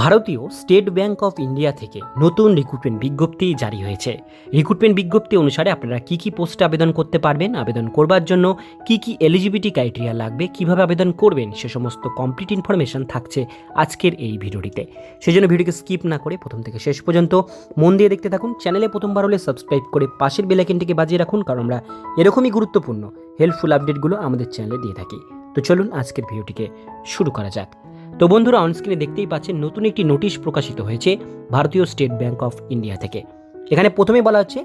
ভারতীয় state bank of India থেকে নতুন রিক্রুটমেন্ট বিজ্ঞপ্তি জারি হয়েছে। রিক্রুটমেন্ট বিজ্ঞপ্তি অনুসারে আপনারা কি কি পোস্টে আবেদন করতে পারবেন, আবেদন করবার জন্য কি কি এলিজিবিলিটি ক্রাইটেরিয়া লাগবে, কীভাবে আবেদন করবেন, সে সমস্ত কমপ্লিট ইনফরমেশন থাকছে আজকের এই ভিডিওটিতে। সেই জন্য ভিডিওকে স্কিপ না করে প্রথম থেকে শেষ পর্যন্ত মন দিয়ে দেখতে থাকুন। চ্যানেলে প্রথমবার হলে সাবস্ক্রাইব করে পাশের বেলাইকেনটিকে বাজিয়ে রাখুন, কারণ আমরা এরকমই গুরুত্বপূর্ণ হেল্পফুল আপডেটগুলো আমাদের চ্যানেলে দিয়ে থাকি। তো চলুন আজকের ভিডিওটিকে শুরু করা যাক। তো বন্ধুরা অনস্ক্রিনে দেখতেই পাচ্ছেন নতুন একটি নোটিশ প্রকাশিত হয়েছে ভারতীয় স্টেট ব্যাংক অফ ইন্ডিয়া থেকে। এখানে প্রথমে বলা হচ্ছে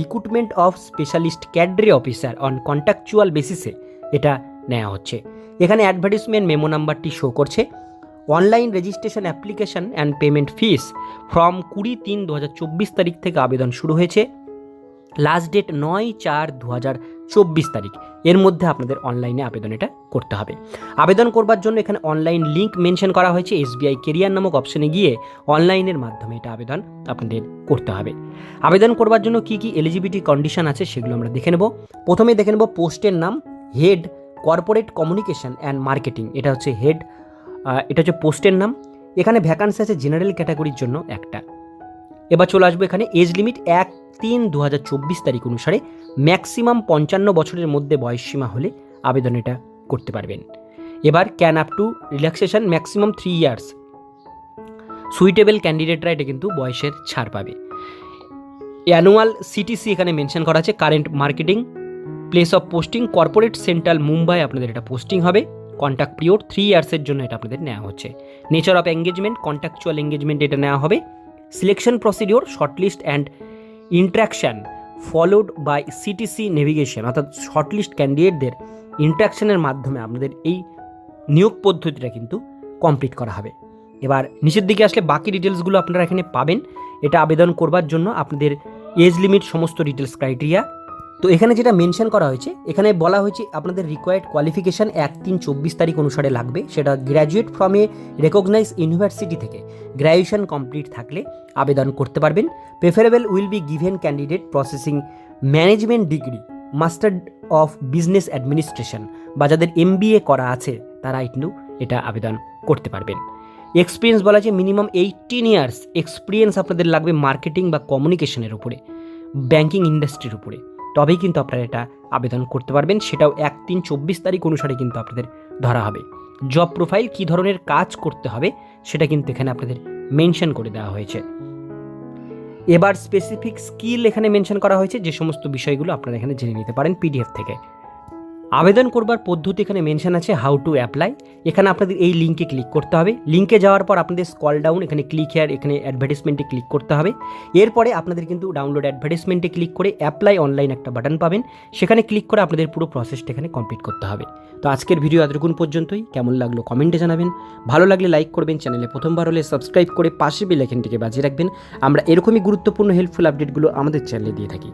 recruitment of specialist cadre officer on contractual বেসিসে এটা নেওয়া হচ্ছে। এখানে অ্যাডভার্টিসমেন্ট মেমো নাম্বারটি শো করছে। Online registration application and payment fees from কুড়ি তিন দু তারিখ থেকে আবেদন শুরু হয়েছে। লাস্ট ডেট নয় চার দু হাজার চব্বিশ তারিখ। এর মধ্যে আপনাদের অনলাইনে আবেদন এটা করতে হবে। আবেদন করবার জন্য এখানে অনলাইন লিঙ্ক মেনশন করা হয়েছে। এসবিআই কেরিয়ার নামক অপশনে গিয়ে অনলাইনের মাধ্যমে এটা আবেদন আপনাদের করতে হবে। আবেদন করবার জন্য কি কি এলিজিবিলিটি কন্ডিশন আছে সেগুলো আমরা দেখে নেব। প্রথমে দেখে নেব পোস্টের নাম head corporate communication and marketing এটা হচ্ছে হেড এটা হচ্ছে পোস্টের নাম। এখানে ভ্যাকান্সি আছে জেনারেল ক্যাটাগরির জন্য একটা। এবার চলে আসব এখানে এজ লিমিট এক তিন দু তারিখ অনুসারে ম্যাক্সিমাম পঞ্চান্ন বছরের মধ্যে বয়সসীমা হলে আবেদন এটা করতে পারবেন। এবার can up to relaxation maximum three years suitable ক্যান্ডিডেটরা এটা কিন্তু বয়সের ছাড় পাবে। অ্যানুয়াল সিটিসি এখানে মেনশন করা আছে current marketing place of posting corporate central Mumbai আপনাদের এটা পোস্টিং হবে। কন্ট্যাক্ট পিরিয়ড থ্রি ইয়ার্সের জন্য এটা আপনাদের নেওয়া হচ্ছে। Nature of engagement contractual engagement এটা নেওয়া হবে। Selection procedure shortlist and interaction followed by CTC navigation, অর্থাৎ শর্টলিস্ট ক্যান্ডিডেটদের ইন্ট্রাকশানের মাধ্যমে আপনাদের এই নিয়োগ পদ্ধতিটা কিন্তু কমপ্লিট করা হবে। এবার নিচের দিকে আসলে বাকি ডিটেলসগুলো আপনারা এখানে পাবেন। এটা আবেদন করবার জন্য আপনাদের এজ লিমিট, সমস্ত ডিটেলস ক্রাইটেরিয়া তো এখানে যেটা মেনশন করা হয়েছে, এখানে বলা হয়েছে আপনাদের রিকোয়ার্ড কোয়ালিফিকেশান এক তিন চব্বিশ তারিখ অনুসারে লাগবে। সেটা graduate from a recognise university থেকে গ্র্যাজুয়েশন কমপ্লিট থাকলে আবেদন করতে পারবেন। Preferable will be given candidate processing management degree master of business administration বা যাদের এম করা আছে, তারা কিন্তু এটা আবেদন করতে পারবেন। এক্সপিরিয়েন্স বলা আছে মিনিমাম এইটিন ইয়ার্স এক্সপিরিয়েন্স আপনাদের লাগবে মার্কেটিং বা কমিউনিকেশনের উপরে ব্যাঙ্কিং ইন্ডাস্ট্রির উপরে। তবেই কিন্তু আপনারা এটা আবেদন করতে পারবেন। সেটাও এক তিন চব্বিশ তারিখ অনুসারে কিন্তু আপনাদের ধরা হবে। জব প্রোফাইল কী ধরনের কাজ করতে হবে সেটা কিন্তু এখানে আপনাদের মেনশন করে দেওয়া হয়েছে। এবার স্পেসিফিক স্কিল এখানে মেনশন করা হয়েছে। যে সমস্ত বিষয়গুলো আপনারা এখানে জেনে নিতে পারেন পিডিএফ থেকে। আবেদন করবার পদ্ধতি এখানে মেনশন আছে হাউ টু অ্যাপ্লাই এখানে আপনাদের এই লিঙ্কে ক্লিক করতে হবে। লিঙ্কে যাওয়ার পর আপনাদের স্কল ডাউন এখানে ক্লিক হেয়ার এখানে অ্যাডভার্টিসমেন্টে ক্লিক করতে হবে। এরপরে আপনাদের কিন্তু ডাউনলোড অ্যাডভার্টিসমেন্টে ক্লিক করে অ্যাপ্লাই অনলাইন একটা বাটন পাবেন। সেখানে ক্লিক করে আপনাদের পুরো প্রসেসটা এখানে কমপ্লিট করতে হবে। তো আজকের ভিডিও এতটুকুন পর্যন্তই। কেমন লাগল কমেন্টে জানাবেন। ভালো লাগলে লাইক করবেন চ্যানেলে প্রথমবার হলে সাবস্ক্রাইব করে পাশে বেলাইকেনটিকে বাজিয়ে রাখবেন। আমরা এরকমই গুরুত্বপূর্ণ হেল্পফুল আপডেটগুলো আমাদের চ্যানেলে দিয়ে থাকি।